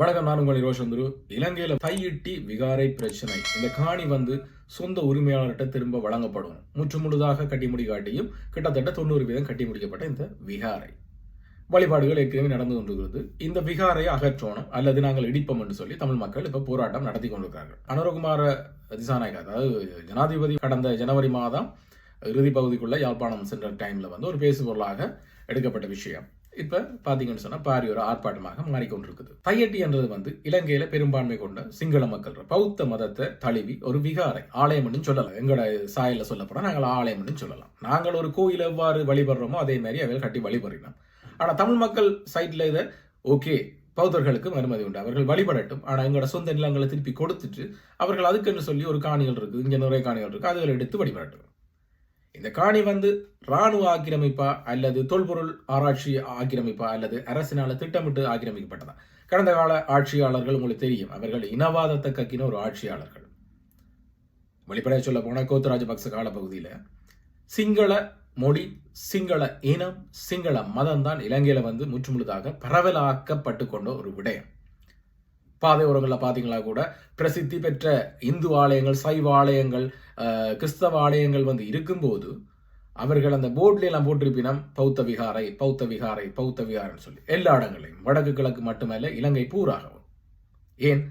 வணக்கம் நான் உங்கள் ரோஷந்துரு இலங்கையில் தையிட்டி விகாரை பிரச்சனை. இந்த காணி வந்து சொந்த உரிமையாளர்கிட்ட திரும்ப வழங்கப்படும். முற்று முழுதாக கட்டி முடிக்காட்டியும் கிட்டத்தட்ட தொண்ணூறு வீதம் கட்டி முடிக்கப்பட்ட இந்த விகாரை. வழிபாடுகள் ஏற்கனவே நடந்து கொண்டிருக்கிறது. இந்த விகாரை அகற்றணும் அல்லது நாங்கள் இடிப்போம் என்று சொல்லி தமிழ் மக்கள் இப்போ போராட்டம் நடத்தி கொண்டிருக்கிறார்கள். அனுரகுமார திசாநாயகா அதாவது ஜனாதிபதி கடந்த ஜனவரி மாதம் இறுதி பகுதிக்குள்ள யாழ்ப்பாணம் சென்ற டைமில் வந்து ஒரு பேசுபொருளாக எடுக்கப்பட்ட விஷயம். இப்போ பார்த்தீங்கன்னு சொன்னால் பாரி ஒரு ஆர்ப்பாட்டமாக மாறிக்கொண்டிருக்குது. தையட்டி என்றது வந்து இலங்கையில் பெரும்பான்மை கொண்ட சிங்கள மக்கள் பௌத்த மதத்தை தழுவி ஒரு விகாரை ஆலயம்னு சொல்லலாம். எங்களோட சாயலில் சொல்லப்போனால் நாங்கள் ஆலயம்னு சொல்லலாம். நாங்கள் ஒரு கோயில் எவ்வாறு வழிபடுறோமோ அதே மாதிரி அவர்கள் கட்டி வழிபடுறோம் ஆனால் தமிழ் மக்கள் சைட்டில் இதை ஓகே பௌத்தர்களுக்கும் அனுமதி உண்டு. அவர்கள் வழிபடட்டும். ஆனால் எங்களோட சொந்த நிலங்களை திருப்பி கொடுத்துட்டு அவர்கள் அதுக்குன்னு சொல்லி ஒரு காணிகள் இருக்குது இங்கே நிறைய காணிகள் இருக்குது அதுகளை எடுத்து வழிபடட்டும். இந்த காணி வந்து ராணுவ ஆக்கிரமிப்பா அல்லது தொல்பொருள் ஆராய்ச்சி ஆக்கிரமிப்பா அல்லது அரசினால திட்டமிட்டு ஆக்கிரமிக்கப்பட்டதா? கடந்த கால ஆட்சியாளர்கள் உங்களுக்கு தெரியும் அவர்கள் இனவாதத்தை கக்கின ஒரு ஆட்சியாளர்கள். வெளிப்படையாக சொல்ல போனா கோத்து ராஜபக்ச சிங்கள மொழி சிங்கள இனம் சிங்கள மதம் தான் இலங்கையில வந்து முற்றுமுழுதாக பரவலாக்கப்பட்டு கொண்ட ஒரு விடயம். பாதை ஓரங்களில் பார்த்தீங்களா கூட பிரசித்தி பெற்ற இந்து ஆலயங்கள் சைவ ஆலயங்கள் கிறிஸ்தவ ஆலயங்கள் வந்து இருக்கும்போது அவர்கள் அந்த போர்ட்ல எல்லாம் போட்டிருப்பினம் பௌத்த விகாரை பௌத்த விகாரை பௌத்த விகாரன்னு சொல்லி. எல்லா இடங்களையும். வடக்கு கிழக்கு மட்டுமல்ல இலங்கை பூராகவும். ஏன்?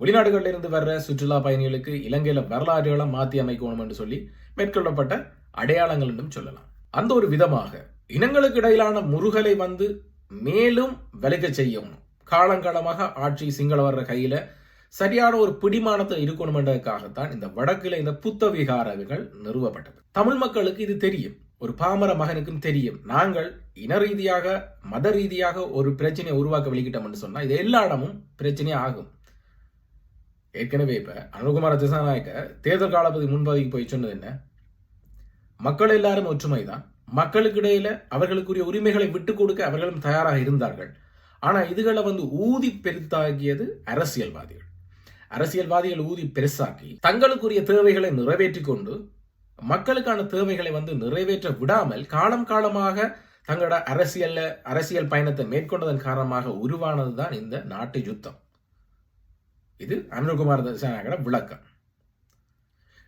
வெளிநாடுகளில் இருந்து வர்ற சுற்றுலா பயணிகளுக்கு இலங்கையில வரலாறுகளை மாற்றி அமைக்கணும் என்று சொல்லி மேற்கொள்ளப்பட்ட அடையாளங்கள் என்றும் சொல்லலாம். அந்த ஒரு விதமாக இனங்களுக்கு இடையிலான முருகலை வந்து மேலும் விலக செய்யணும். காலங்காலமாக ஆட்சி சிங்கள வர்ற சரியான ஒரு பிடிமானத்தை இருக்கணுமென்றதுக்காகத்தான் இந்த வடக்கில் இந்த புத்த விகாரங்கள் நிறுவப்பட்டது. தமிழ் மக்களுக்கு இது தெரியும். ஒரு பாமர மகனுக்கும் தெரியும். நாங்கள் இன ரீதியாக மத ரீதியாக ஒரு பிரச்சனையை உருவாக்க வெளிக்கிட்டோம்னு சொன்னால் இது எல்லா இடமும் பிரச்சனையே ஆகும். ஏற்கனவே இப்ப அனுகுமார திசாநாயக்க தேர்தல் காலப்பதி முன்பதிக்கு போய் சொன்னது என்ன? மக்கள் எல்லாரும் ஒற்றுமைதான். மக்களுக்கு இடையில அவர்களுக்குரிய உரிமைகளை விட்டுக் கொடுக்க அவர்களும் தயாராக இருந்தார்கள். ஆனால் இதுகளை வந்து ஊதி பெருத்தாகியது அரசியல்வாதிகள். அரசியல்வாதிகள் ஊதி பெருசாக்கி தங்களுக்குரிய தேவைகளை நிறைவேற்றி கொண்டு மக்களுக்கான தேவைகளை வந்து நிறைவேற்ற விடாமல் காலம் காலமாக தங்களோட அரசியல்ல அரசியல் பயணத்தை மேற்கொண்டதன் காரணமாக உருவானது தான் இந்த நாட்டு யுத்தம். இது அனுகுமார் திசாநாயகர விளக்கம்.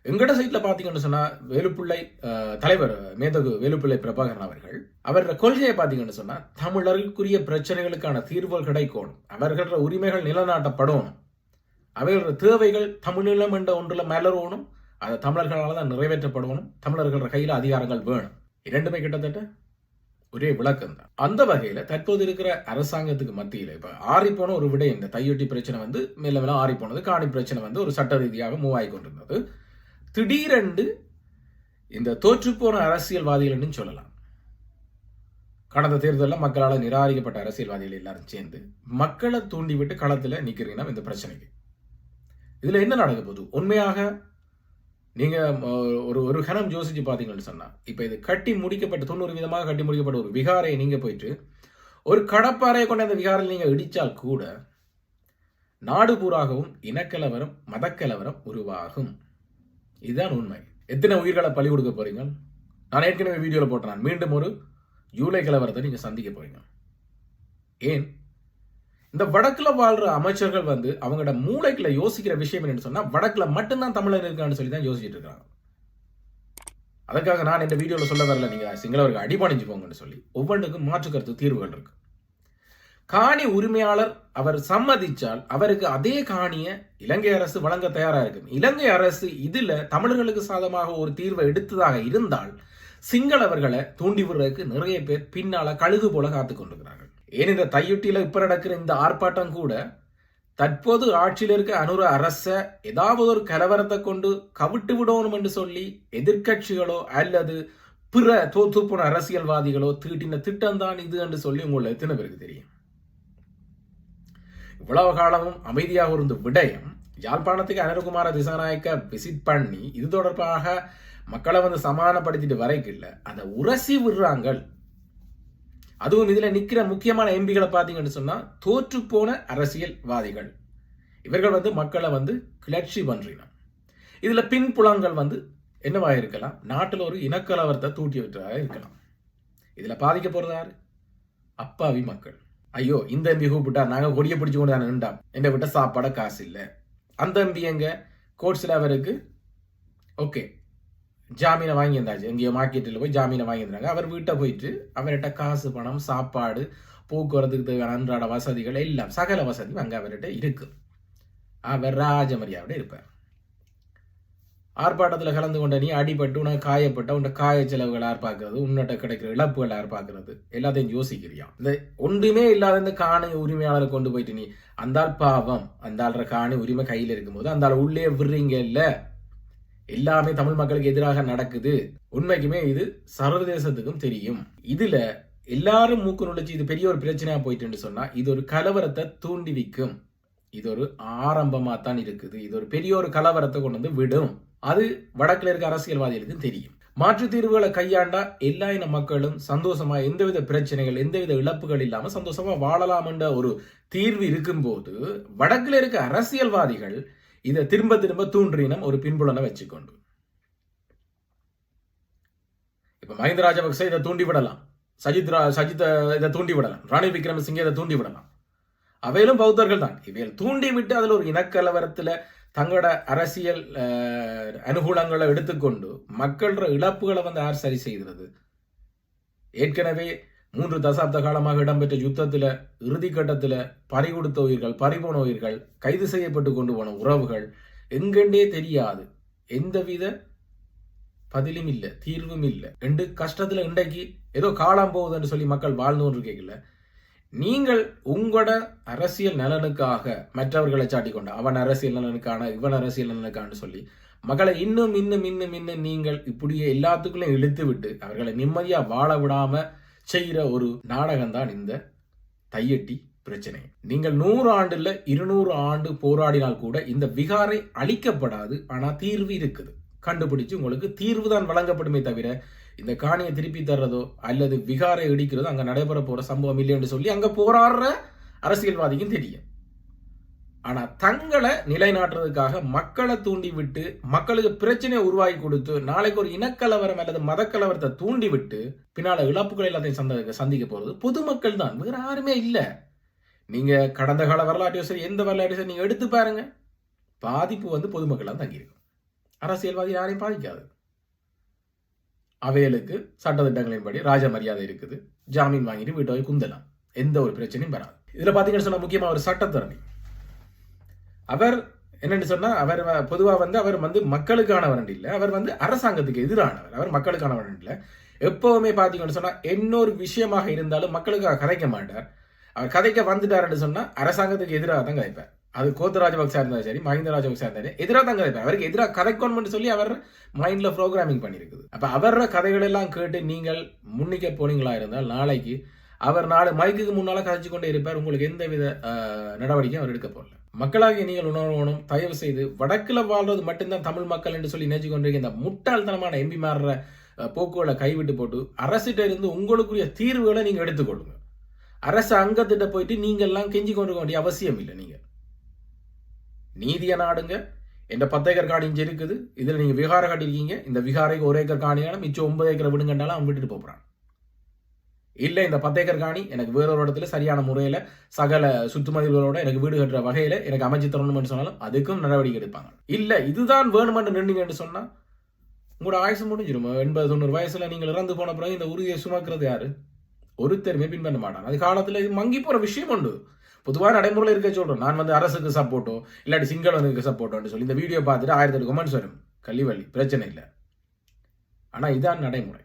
எங்கட சைட்ல பாத்தீங்கன்னு சொன்னா வேலுப்பிள்ளை தலைவர் மேதகு வேலுப்பிள்ளை பிரபாகரன் அவர்கள் அவரோட கொள்கையை பாத்தீங்கன்னு சொன்னா தமிழர்களுக்குரிய பிரச்சனைகளுக்கான தீர்வுகள் கிடைக்கணும். அவர்கள உரிமைகள் நிலநாட்டப்படணும் அவர்களோட தேவைகள் தமிழீழம் என்ற ஒன்றுல மலரணும். அது தமிழர்களால் தான் நிறைவேற்றப்படணும். தமிழர்களோட கையில அதிகாரங்கள் வேணும். இரண்டுமே கிட்டத்தட்ட ஒரே விளக்கம் தான். அந்த வகையில தற்போது இருக்கிற அரசாங்கத்துக்கு மத்தியில இப்ப ஆறி போன ஒரு விடயம் இந்த தையொட்டி பிரச்சனை வந்து மேல மேல ஆறி போனது காணி பிரச்சனை வந்து ஒரு சட்ட ரீதியாக மூவ் ஆகி கொண்டிருந்தது. திடீரென்று இந்த தோற்றுப்போன அரசியல்வாதிகள்னு சொல்லலாம். கடந்த தேர்தலில் மக்களால் நிராகரிக்கப்பட்ட அரசியல்வாதிகள் எல்லாரும் சேர்ந்து மக்களை தூண்டிவிட்டு களத்தில் நிற்கிறீங்கன்னா இந்த பிரச்சனைக்கு. இதில் என்ன நடக்க போகுது? உண்மையாக நீங்கள் ஒரு ஒரு கணம் யோசிச்சு பார்த்தீங்கன்னு சொன்னால் இப்போ இது கட்டி முடிக்கப்பட்ட தொண்ணூறு விதமாக கட்டி முடிக்கப்பட்ட ஒரு விகாரையை நீங்கள் போயிட்டு ஒரு கடப்பாறையை கொண்ட அந்த விகாரில் நீங்கள் இடித்தால் கூட நாடு பூராகவும் இனக்கலவரம் மதக்கலவரம் உருவாகும். இதுதான் உண்மை. எத்தனை உயிர்களை பழி கொடுக்க போறீங்க? நான் ஏற்கனவே வீடியோவில் போட்டேன். மீண்டும் ஒரு ஜூலை கலவரத்தை நீங்கள் சந்திக்க போறீங்க. ஏன்? இந்த வடக்கில் வாழ்ற அமைச்சர்கள் வந்து அவங்களோட மூளைக்குள்ள யோசிக்கிற விஷயம் என்னன்னு சொன்னால் வடக்கில் மட்டும்தான் தமிழர் இருக்கான்னு சொல்லி தான் யோசிச்சுட்டு இருக்காங்க. அதுக்காக நான் இந்த வீடியோவில் சொல்ல வரல நீங்கள் சிங்களவருக்கு அடிபணிஞ்சு போங்கன்னு சொல்லி. ஒவ்வொன்றுக்கும் மாற்று கருத்து தீர்வுகள் இருக்கு. காணி உரிமையாளர் அவர் சம்மதிச்சால் அவருக்கு அதே காணியை இலங்கை அரசு வழங்க தயாராக இருக்கு. இலங்கை அரசு இதில் தமிழர்களுக்கு சாதமாக ஒரு தீர்வை எடுத்ததாக இருந்தால் சிங்களவர்களை தூண்டி விடுறதுக்கு நிறைய பேர் பின்னால கழுகு போல காத்து கொண்டிருக்கிறார்கள். ஏன் இந்த தையொட்டியில இப்ப நடக்கிற இந்த ஆர்ப்பாட்டம் கூட தற்போது ஆட்சியில் இருக்க அனுர அரச ஏதாவது ஒரு கலவரத்தை கொண்டு கவிட்டு விடணும் என்று சொல்லி எதிர்க்கட்சிகளோ அல்லது பிற தோத்துப்போன அரசியல்வாதிகளோ தீட்டின திட்டம் தான் இது என்று சொல்லி உங்களை எத்தனை பேருக்கு தெரியும்? இவ்வளவு காலமும் அமைதியாக இருந்த விடயம் யாழ்ப்பாணத்துக்கு அனுரகுமார திசாநாயக்க விசிட் பண்ணி இது தொடர்பாக மக்களை வந்து சமாதானப்படுத்திட்டு இல்லை அதை உரசி விடுறாங்கள். அதுவும் இதுல நிக்கிற முக்கியமான எம்பிகளை பாத்தீங்கன்னு சொன்னா தோற்று போன அரசியல்வாதிகள். இவர்கள் வந்து மக்களை வந்து கிளர்ச்சி பண்றீங்க இதுல பின்புலங்கள் வந்து என்னவா இருக்கலாம் நாட்டில் ஒரு இனக்கலவரத்தை தூட்டி விட்டதாக இருக்கலாம். இதுல பாதிக்க போறது அப்பாவி மக்கள். ஐயோ இந்த எம்பி கூப்பிட்டா நாங்கள் கொடியை பிடிச்சு கொண்டு தான் நின்றான் என்ன விட்ட சாப்பாட காசு இல்லை. அந்த எம்பி எங்க? கோர்ட்ஸில் அவருக்கு ஓகே ஜாமீனை வாங்கியிருந்தாச்சு எங்கேயோ மார்க்கெட்டில் போய் ஜாமீனை வாங்கியிருந்தாங்க அவர் வீட்டை போயிட்டு அவர்கிட்ட காசு பணம் சாப்பாடு போக்குவரத்துக்கு தேவையான அன்றாட வசதிகள் எல்லாம் சகல வசதியும் அங்கே அவர்கிட்ட இருக்கு. அவர் ராஜமரியாவோட இருப்பார். ஆர்ப்பாட்டத்தில் கலந்து கொண்ட நீ அடிபட்டு உனக்கு காயப்பட்ட உன்ட காய செலவுகள் ஆர்ப்பாக்குறது பார்க்கறது உன்னிட்ட கிடைக்கிற இழப்புகள் யார் பார்க்கறது எல்லாத்தையும் யோசிக்கிறியா? இந்த ஒன்றுமே இல்லாத இந்த காணி உரிமையாளரை கொண்டு போயிட்டு நீ அந்தாள் பாவம் அந்த காணி உரிமை கையில் இருக்கும்போது அந்த ஆள் உள்ளே விடுறீங்க இல்லை எல்லாமே தமிழ் மக்களுக்கு எதிராக நடக்குது. உண்மைக்குமே இது சர்வதேசத்துக்கும் தெரியும். இதுல எல்லாரும் மூக்கு நுழைச்சி இது பெரிய ஒரு பிரச்சனையா போயிட்டுன்னு சொன்னா இது ஒரு கலவரத்தை தூண்டிவிக்கும் இது ஒரு ஆரம்பமா தான் இருக்குது. இது ஒரு பெரிய ஒரு கலவரத்தை கொண்டு வந்து விடும். அது வடக்குல இருக்க அரசியல்வாதிகளுக்கும் தெரியும். மாற்று தீர்வுகளை கையாண்டா எல்லா இன மக்களும் சந்தோஷமா எந்தவித பிரச்சனைகள் எந்தவித இழப்புகள் இல்லாம சந்தோஷமா வாழலாம் என்ற ஒரு தீர்வு இருக்கும்போது வடக்குல இருக்க அரசியல்வாதிகள் இதை திரும்ப திரும்ப தூண்டினம் ஒரு பின்புலனை வச்சுக்கொண்டு. இப்ப மஹிந்த ராஜபக்சே இதை தூண்டி விடலாம். சஜித் சஜித் இதை தூண்டி விடலாம். ராணி விக்ரமசிங்கே இதை தூண்டி விடலாம். அவையிலும் பௌத்தர்கள் தான் இவையில் தூண்டி விட்டு அதில் ஒரு இனக்கலவரத்தில் தங்களோட அரசியல் அனுகூலங்களை எடுத்துக்கொண்டு மக்களோட இழப்புகளை வந்து யார் சரி செய்கிறது? ஏற்கனவே மூன்று தசாப்த காலமாக இடம்பெற்ற யுத்தத்தில் இறுதிக்கட்டத்தில் பறி கொடுத்த உயிர்கள் பறிபோன உயிர்கள் கைது செய்யப்பட்டு கொண்டு போன உறவுகள் எங்கெண்டே தெரியாது. எந்தவித பதிலும் இல்லை தீர்வும் இல்லை. ரெண்டு கஷ்டத்தில் இன்றைக்கு ஏதோ காலம் போகுதுன்னு சொல்லி மக்கள் வாழ்ந்து கேட்கல நீங்கள் உங்களோட அரசியல் நலனுக்காக மற்றவர்களை சாட்டிக்கொண்ட அவன் அரசியல் நலனுக்கான இவன் அரசியல் நலனுக்கான்னு சொல்லி மக்களை இன்னும் இன்னும் இன்னும் இன்னும் நீங்கள் இப்படியே எல்லாத்துக்குள்ளேயும் இழுத்து விட்டு அவர்களை நிம்மதியா வாழ விடாம செய்கிற ஒரு நாடகம் தான் இந்த தையட்டி பிரச்சனை. நீங்கள் நூறு ஆண்டுல இருநூறு ஆண்டு போராடினால் கூட இந்த விகாரை அழிக்கப்படாது ஆனா தீர்வு இருக்குது. கண்டுபிடிச்சு உங்களுக்கு தீர்வு தான் வழங்கப்படுமே தவிர இந்த காணியை திருப்பி தர்றதோ அல்லது விகாரை இடிக்கிறதோ அங்கே நடைபெற போகிற சம்பவம் இல்லைன்னு சொல்லி அங்கே போராடுற அரசியல்வாதிக்கும் தெரியும். ஆனால் தங்களை நிலைநாட்டுறதுக்காக மக்களை தூண்டி விட்டு மக்களுக்கு பிரச்சனையை உருவாக்கி கொடுத்து நாளைக்கு ஒரு இனக்கலவரம் அல்லது மதக்கலவரத்தை தூண்டி விட்டு பின்னால இழப்புகள் எல்லாத்தையும் சந்த சந்திக்க போகிறது பொதுமக்கள் தான். வேறு யாருமே இல்லை. நீங்கள் கடந்த கால வரலாற்றையும் சரி எந்த வரலாற்றையும் சரி நீங்கள் எடுத்து பாருங்க. பாதிப்பு வந்து பொதுமக்கள் தான் தங்கியிருக்கும். அரசியல்வாதி யாரையும் பாதிக்காது. அவைகளுக்கு சட்டத்திட்டங்களின்படி ராஜ மரியாதை இருக்குது. ஜாமீன் வாங்கிட்டு வீட்டை போய் குந்தலாம். எந்த ஒரு பிரச்சனையும் வராது. இதுல பாத்தீங்கன்னு சொன்னா முக்கியமா ஒரு சட்டத்தரணி. அவர் என்னன்னு சொன்னா அவர் பொதுவா வந்து அவர் வந்து மக்களுக்கானவர் இல்லை. அவர் வந்து அரசாங்கத்துக்கு எதிரானவர். அவர் மக்களுக்கானவர் இல்லை. எப்பவுமே பாத்தீங்கன்னு சொன்னா இன்னொரு விஷயமாக இருந்தாலும் மக்களுக்காக கதைக்க மாட்டார். அவர் கதைக்க வந்துட்டாருன்னு சொன்னா அரசாங்கத்துக்கு எதிராக தான் கதைப்பார். அது கோத்த ராஜபக்சா இருந்தாலும் சரி மஹிந்த ராஜபக்சா இருந்தாலும் எதிராக தாங்க இருப்பார் அவருக்கு எதிராக கதைக்கணும்னு சொல்லி அவர் மைண்ட்ல ப்ரோக்ராமிங் பண்ணியிருக்குது அப்ப அவர கதைகள் எல்லாம் கேட்டு நீங்கள் முன்னிக்க போனீங்களா இருந்தால் நாளைக்கு அவர் நாலு மைக்குக்கு முன்னால கதைச்சு கொண்டே இருப்பார். உங்களுக்கு எந்த வித நடவடிக்கையும் அவர் எடுக்க போடல மக்களாகிய நீங்கள் உணரணும் தயவு செய்து வடக்குல வாழ்றது மட்டும்தான் தமிழ் மக்கள் என்று சொல்லி நினைச்சு கொண்டிருக்க இந்த முட்டாள்தனமான எம்பி மாறுற போக்குகளை கைவிட்டு போட்டு அரசிட்ட இருந்து உங்களுக்குரிய தீர்வுகளை நீங்க எடுத்துக்கொள்ளுங்க. அரசு அங்கத்திட்ட போயிட்டு நீங்கள்லாம் கெஞ்சி கொண்டு வேண்டிய அவசியம் இல்லை நீங்கள் நீதியை நாடுங்க. எந்த பத்து ஏக்கர் காணி இருக்குது. இதில் நீங்கள் விகார காட்டியிருக்கீங்க. இந்த விகாரைக்கு ஒரு ஏக்கர் காணியான மிச்சம் ஒன்பது ஏக்கரை விடுங்கன்றாலும் அவன் விட்டுட்டு போகிறான் இல்லை இந்த பத்து ஏக்கர் காணி எனக்கு வேறொரு இடத்துல சரியான முறையில் சகல சுத்துமதிகளோட எனக்கு வீடு கட்டுற வகையில் எனக்கு அமைச்சு தரணும்னு சொன்னாலும் அதுக்கும் நடவடிக்கை எடுப்பாங்க. இல்லை இதுதான் வேணுமென்று நின்றுங்கன்னு சொன்னால் உங்களோட ஆயுசு முடிஞ்சிடும் எண்பது தொண்ணூறு வயசில் நீங்கள் இறந்து போன பிறகு இந்த உறுதியை சுமக்கிறது யாரு? ஒருத்தருமே பின்பற்ற மாட்டாங்க அது காலத்தில் இது மங்கி போகிற விஷயம் உண்டு. பொதுவாக நடைமுறையில் இருக்க சொல்கிறோம் நான் வந்து அரசுக்கு சப்போர்ட்டோ இல்லாட்டி சிங்களவனுக்கு சப்போர்ட்டோன்னு சொல்லி இந்த வீடியோ பார்த்துட்டு ஆயிரத்தி எட்டு கமெண்ட்ஸ் வரும் கல்விவழி பிரச்சனை இல்லை. ஆனால் இதான் நடைமுறை.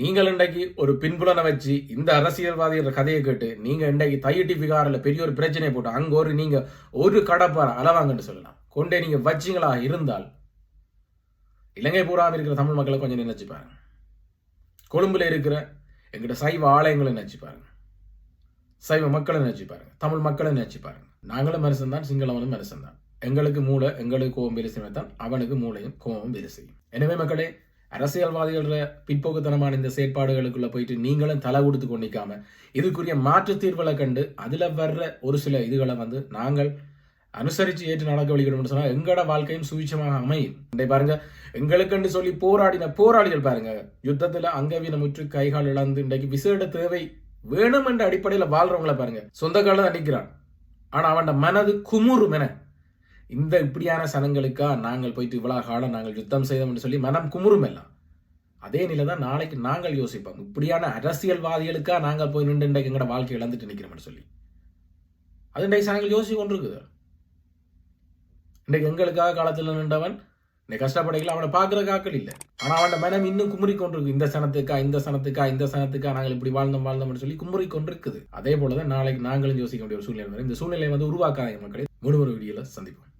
நீங்கள் இன்றைக்கு ஒரு பின்புலனை வச்சு இந்த அரசியல்வாதிகள் கதையை கேட்டு நீங்கள் இன்றைக்கு தையட்டி விகாரில் பெரிய ஒரு பிரச்சனையை போட்டு அங்கே ஒரு நீங்கள் ஒரு கடப்பார அளவாங்கன்னு சொல்லலாம். கொண்டே நீங்கள் வச்சிங்களா இருந்தால் இலங்கை பூராவில் இருக்கிற தமிழ் மக்களை கொஞ்சம் நினைச்சு பாருங்க. கொழும்புல இருக்கிற எங்கிட்ட சைவ ஆலயங்களை நினைச்சு பாருங்க. சைவ மக்களை நினைச்சு பாருங்க. தமிழ் மக்களை நினைச்சு பாருங்க. நாங்களும் மனுஷன்தான் சிங்களவனும் மனுஷன்தான். எங்களுக்கு மூளை எங்களுக்கு கோவம் பெருசு தான் அவனுக்கு மூளையும் கோவம் பெருசையும் எனவே மக்களே அரசியல்வாதிகள பிற்போக்குத்தனமான இந்த செயற்பாடுகளுக்குள்ள போயிட்டு நீங்களும் தலை கொடுத்து கொண்டிக்காம இதுக்குரிய மாற்று தீர்வுகளை கண்டு அதுல வர்ற ஒரு சில இதுகளை வந்து நாங்கள் அனுசரித்து ஏற்று நடக்க வழிகிடும் சொன்னால் எங்களோட வாழ்க்கையும் சுவிச்சமாக அமையும். இன்றை பாருங்க. எங்களுக்குன்னு சொல்லி போராடின போராளிகள் பாருங்க. யுத்தத்தில் அங்கவீன முற்று கைகால் இழந்து இன்றைக்கு விசேட தேவை வேணும் என்ற அடிப்படையில் வாழ்றவங்கள பாருங்க. சொந்த காலில் தான் நிற்கிறான் அவன் மனது குமுறும் என. இந்த இப்படியான சனங்களுக்கா நாங்கள் போயிட்டு இவ்வளோ காலம் நாங்கள் யுத்தம் செய்தோம்னு சொல்லி மனம் குமுறும் எல்லாம். அதே நிலை தான் நாளைக்கு நாங்கள் யோசிப்போம். இப்படியான அரசியல்வாதிகளுக்காக நாங்கள் போய் நின்று இன்றைக்கு எங்களோட வாழ்க்கை இழந்துட்டு நிற்கிறோம்னு சொல்லி. அது இன்றைக்கு சனங்கள் யோசிச்சு கொண்டிருக்குது. இன்றைக்கு எங்களுக்காக காலத்தில் நின்றவன் நீ கஷ்டப்படைகள் அவனை பார்க்குற காக்கள் இல்லை. ஆனால் அவன் மனம் இன்னும் குமுறி கொண்டிருக்கு இந்த சனத்துக்கா இந்த சனத்துக்கா இந்த சனத்துக்கா நாங்கள் இப்படி வாழ்ந்தோம் வாழ்ந்தோம்னு சொல்லி குமுறி கொண்டிருக்குது அதே போல தான் நாளைக்கு நாங்களும் யோசிக்க வேண்டிய ஒரு சூழ்நிலை இந்த சூழ்நிலையை வந்து உருவாக்காத மக்களை. மூணு ஒரு வீடியோவில் சந்திப்போம்.